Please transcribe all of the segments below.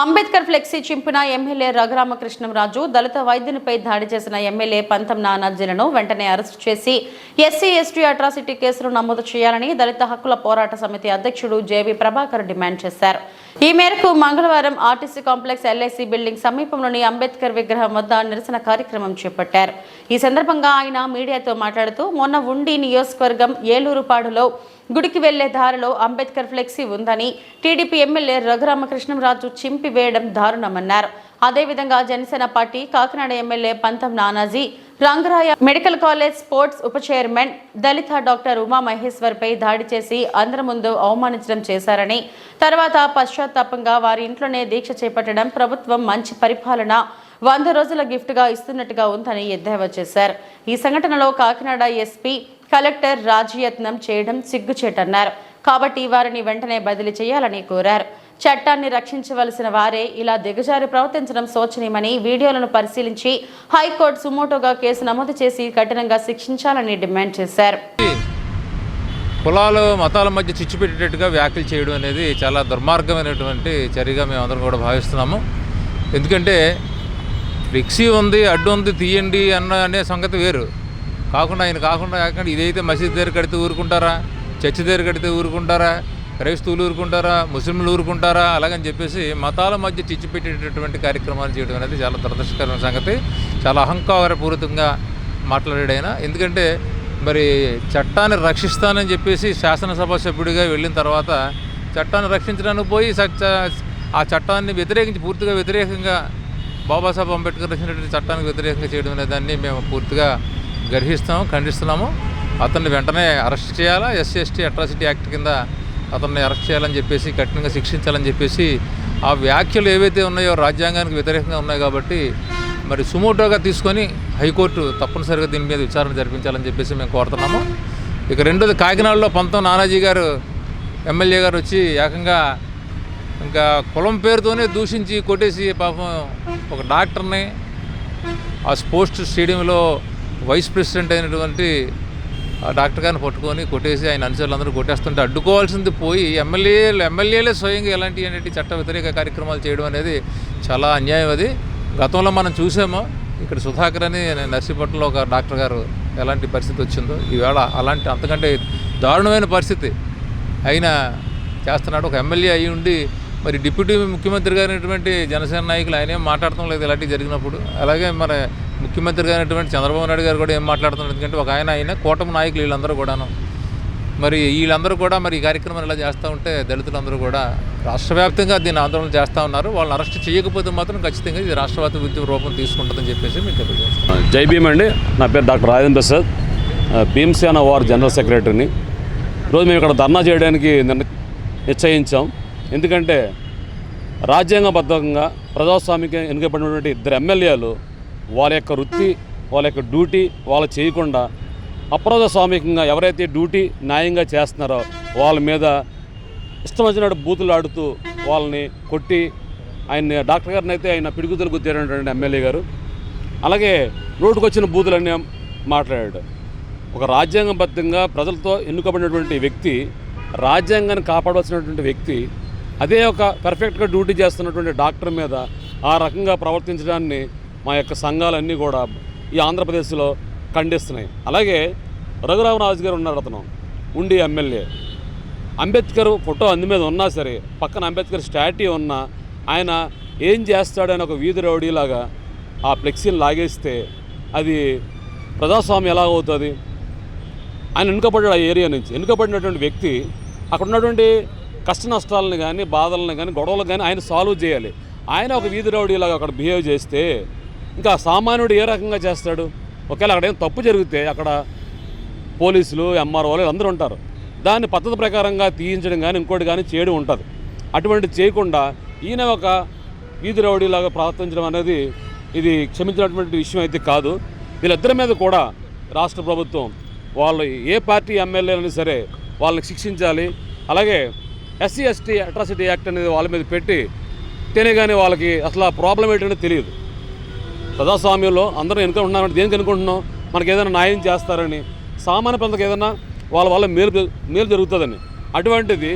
Ambedkar flexi చింపిన MLA Raghuramakrishnamraju దళిత వైద్యునిపై దాడి చేసిన ఎమ్మెల్యే పంతం నానార్జీలను వెంటనే అరెస్టు చేసి ఎస్సీ ఎస్టీ అట్రాసిటీ కేసులు నమోదు చేయాలని దళిత హక్కుల పోరాట సమితి అధ్యక్షుడు జేబీ ప్రభాకర్ డిమాండ్ చేశారు. ఈ మేరకు మంగళవారం ఆర్టీసీ కాంప్లెక్స్ ఎల్ఐసి బిల్డింగ్ సమీపంలోని అంబేద్కర్ విగ్రహం వద్ద నిరసన కార్యక్రమం చేపట్టారు. ఈ సందర్భంగా ఆయన మీడియాతో మాట్లాడుతూ మొన్న ఉండి నియోజకవర్గం ఏలూరుపాడులో గుడికి వెళ్ళే దారిలో అంబేద్కర్ ఫ్లెక్సీ ఉందని టీడీపీ ఎమ్మెల్యే రఘురామకృష్ణంరాజు చింపివేయడం దారుణమన్నారు. అదేవిధంగా Janasena party Kakinada MLA Pantham Nanaji Rangaraya medical college sports ఉప చైర్మన్ దళిత డాక్టర్ ఉమా మహేశ్వర్పై దాడి చేసి అందరి ముందు అవమానించడం చేశారని తర్వాత పశ్చాత్తాపంగా వారి ఇంట్లోనే దీక్ష చేపట్టడం ప్రభుత్వం మంచి పరిపాలన వంద రోజుల గిఫ్ట్గా ఇస్తున్నట్టుగా ఉందని ఎద్దేవా చేశారు. ఈ సంఘటనలో కాకినాడ ఎస్పీ కలెక్టర్ రాజయత్నం చేయడం సిగ్గుచేటన్నారు. కాబట్టి వారిని వెంటనే బదిలీ చేయాలని కోరారు. చట్టాన్ని రక్షించవలసిన వారే ఇలా దిగజారి ప్రవర్తించడం శోచనీయమని వీడియోలను పరిశీలించి హైకోర్టు సుమోటోగా కేసు నమోదు చేసి కఠినంగా శిక్షించాలని డిమాండ్ చేశారు. కులాలు మతాల మధ్య చిచ్చు పెట్టేటట్టుగా వ్యాఖ్యలు చేయడం అనేది చాలా దుర్మార్గమైనటువంటి చర్యగా మేము కూడా భావిస్తున్నాము. ఎందుకంటే ఫ్లెక్సీ ఉంది అడ్డు ఉంది తీయండి అన్న అనే సంగతి వేరు. కాకుండా ఆయన కాకుండా కాకుండా ఇదైతే మసీద్ దగ్గర కడితే ఊరుకుంటారా? చర్చి దగ్గర కడితే ఊరుకుంటారా? క్రైస్తవులు ఊరుకుంటారా? ముస్లింలు ఊరుకుంటారా? అలాగని చెప్పేసి మతాల మధ్య చిచ్చు పెట్టేటటువంటి కార్యక్రమాలు చేయడం అనేది చాలా దురదృష్టకరమైన సంగతి. చాలా అహంకారపూరితంగా మాట్లాడాడైనా ఎందుకంటే మరి చట్టాన్ని రక్షిస్తానని చెప్పేసి శాసనసభ సభ్యుడిగా వెళ్ళిన తర్వాత చట్టాన్ని రక్షించడానికి పోయి ఆ చట్టాన్ని వ్యతిరేకించి పూర్తిగా వ్యతిరేకంగా బాబాసాహెబ్ అంబేద్కర్ రచించినటువంటి చట్టానికి వ్యతిరేకంగా చేయడం అనే దాన్ని మేము పూర్తిగా గర్హిస్తాము ఖండిస్తున్నాము. అతన్ని వెంటనే అరెస్ట్ చేయాలా? ఎస్సీ ఎస్టీ అట్రాసిటీ యాక్ట్ కింద అతన్ని అరెస్ట్ చేయాలని చెప్పేసి కఠినంగా శిక్షించాలని చెప్పేసి ఆ వ్యాఖ్యలు ఏవైతే ఉన్నాయో రాజ్యాంగానికి వ్యతిరేకంగా ఉన్నాయి కాబట్టి మరి సుమోటోగా తీసుకొని హైకోర్టు తప్పనిసరిగా దీని మీద విచారణ జరిపించాలని చెప్పేసి మేము కోరుతున్నాము. ఇక రెండోది కాకినాడలో పంతం నానాజీ గారు ఎమ్మెల్యే గారు వచ్చి ఏకంగా ఇంకా కులం పేరుతోనే దూషించి కొట్టేసి పాపం ఒక డాక్టర్ని ఆ స్పోర్ట్స్ స్టేడియంలో వైస్ ప్రెసిడెంట్ అయినటువంటి డాక్టర్ గారిని పట్టుకొని కొట్టేసి ఆయన అనుచరులందరూ కొట్టేస్తుంటే అడ్డుకోవాల్సింది పోయి ఎమ్మెల్యేలు ఎమ్మెల్యేలే స్వయంగా ఎలాంటి ఏంటి చట్ట వ్యతిరేక కార్యక్రమాలు చేయడం అనేది చాలా అన్యాయం అది. గతంలో మనం చూసాము ఇక్కడ సుధాకర్ అని నర్సీపట్నంలో ఒక డాక్టర్ గారు ఎలాంటి పరిస్థితి వచ్చిందో ఈవేళ అలాంటి అంతకంటే దారుణమైన పరిస్థితి. అయినా చేస్తున్నాడు ఒక ఎమ్మెల్యే అయి ఉండి మరి డిప్యూటీ ముఖ్యమంత్రి గారినటువంటి జనసేన నాయకులు ఆయన ఏం మాట్లాడటం లేదు ఇలాంటివి జరిగినప్పుడు. అలాగే మరి ముఖ్యమంత్రి గారినటువంటి చంద్రబాబు నాయుడు గారు కూడా ఏం మాట్లాడుతున్నారు ఎందుకంటే ఒక ఆయన ఆయన కూటమి నాయకులు వీళ్ళందరూ కూడాను. మరి వీళ్ళందరూ కూడా మరి ఈ కార్యక్రమం ఇలా చేస్తూ ఉంటే దళితులందరూ కూడా రాష్ట్ర వ్యాప్తంగా దీన్ని ఆందోళన చేస్తూ ఉన్నారు. వాళ్ళని అరెస్ట్ చేయకపోతే మాత్రం ఖచ్చితంగా ఇది రాష్ట్రవ్యాప్త ఉద్యమ రూపం తీసుకుంటుందని చెప్పేసి మీకు తెలియజేస్తాను జై భీమ్ అండి. నా పేరు doctor Rajendra Prasad. Bheemasena war general సెక్రటరీని. ఈరోజు మేము ఇక్కడ ధర్నా చేయడానికి నిర్ణ నిశ్చయించాం. ఎందుకంటే రాజ్యాంగబద్ధంగా ప్రజాస్వామికంగా ఎన్నికబడినటువంటి ఇద్దరు ఎమ్మెల్యేలు వాళ్ళ యొక్క వృత్తి వాళ్ళ యొక్క డ్యూటీ వాళ్ళు చేయకుండా అప్రజాస్వామికంగా ఎవరైతే డ్యూటీ న్యాయంగా చేస్తున్నారో వాళ్ళ మీద ఇష్టం వచ్చినట్టు బూతులు ఆడుతూ వాళ్ళని కొట్టి ఆయన డాక్టర్ గారిని అయితే ఆయన పిడుగుదలు గుద్దారంటే ఎమ్మెల్యే గారు. అలాగే రోడ్డుకొచ్చిన వచ్చిన బూతులన్నీ మాట్లాడాడు. ఒక రాజ్యాంగబద్ధంగా ప్రజలతో ఎన్నుకబడినటువంటి వ్యక్తి రాజ్యాంగాన్ని కాపాడవలసినటువంటి వ్యక్తి అదే ఒక పర్ఫెక్ట్గా డ్యూటీ చేస్తున్నటువంటి డాక్టర్ మీద ఆ రకంగా ప్రవర్తించడాన్ని మా యొక్క సంఘాలన్నీ కూడా ఈ ఆంధ్రప్రదేశ్లో ఖండిస్తున్నాయి. అలాగే రఘురామరాజు గారు ఉన్నారు అతను ఉండి ఎమ్మెల్యే. అంబేద్కర్ ఫోటో అందు మీద ఉన్నా సరే పక్కన అంబేద్కర్ స్టాట్యూ ఉన్నా ఆయన ఏం చేస్తాడని ఒక వీధి రౌడీలాగా ఆ ఫ్లెక్సీని లాగేస్తే అది ప్రజాస్వామ్యం ఎలా అవుతుంది? ఆయన వెనుకబడ్డాడు ఆ ఏరియా నుంచి. వెనుకబడినటువంటి వ్యక్తి అక్కడ ఉన్నటువంటి కష్ట నష్టాలను కానీ బాధలను కానీ గొడవలు కానీ ఆయన సాల్వ్ చేయాలి. ఆయన ఒక వీధి రౌడీలాగా అక్కడ బిహేవ్ చేస్తే ఇంకా సామాన్యుడు ఏ రకంగా చేస్తాడు? ఒకవేళ అక్కడ ఏం తప్పు జరిగితే అక్కడ పోలీసులు ఎంఆర్ఓలు అందరూ ఉంటారు. దాన్ని పద్ధతి ప్రకారంగా తీయించడం కానీ ఇంకోటి కానీ చేయడం ఉంటుంది. అటువంటి చేయకుండా ఈయన ఒక వీధి రౌడీలాగా ప్రవర్తించడం అనేది ఇది క్షమించినటువంటి విషయం అయితే కాదు. వీళ్ళిద్దరి మీద కూడా రాష్ట్ర ప్రభుత్వం వాళ్ళు ఏ పార్టీ ఎమ్మెల్యేలని సరే వాళ్ళని శిక్షించాలి. అలాగే ఎస్సీ ఎస్టీ అట్రాసిటీ యాక్ట్ అనేది వాళ్ళ మీద పెట్టి తినగానే వాళ్ళకి అసలు ఆ ప్రాబ్లం ఏంటంటే తెలియదు. ప్రజాస్వామ్యంలో అందరూ ఎన్నుకుంటున్నామంటే దేనికి అనుకుంటున్నాం మనకి ఏదైనా న్యాయం చేస్తారని సామాన్య ప్రజలకు ఏదైనా వాళ్ళ వల్ల మేలు మేలు జరుగుతుందని. అటువంటిది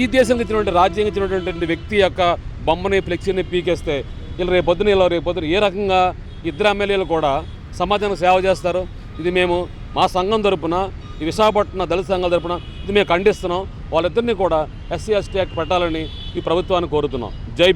ఈ దేశంకి ఇచ్చినటువంటి రాజ్యాంగం ఇచ్చినటువంటి వ్యక్తి యొక్క బొమ్మని ఫ్లెక్సీని పీకేస్తే వీళ్ళు రేపు పొద్దున ఇలా రేపు పొద్దున ఏ రకంగా ఇద్దరు ఎమ్మెల్యేలు కూడా సమాజానికి సేవ చేస్తారు? ఇది మేము మా సంఘం తరపున ఈ విశాఖపట్నం దళిత సంఘాల తరపున ఇది మేము ఖండిస్తున్నాం. వాళ్ళిద్దరిని కూడా ఎస్సీ ఎస్టీ యాక్ట్ పెట్టాలని ఈ ప్రభుత్వాన్ని కోరుతున్నాం. జై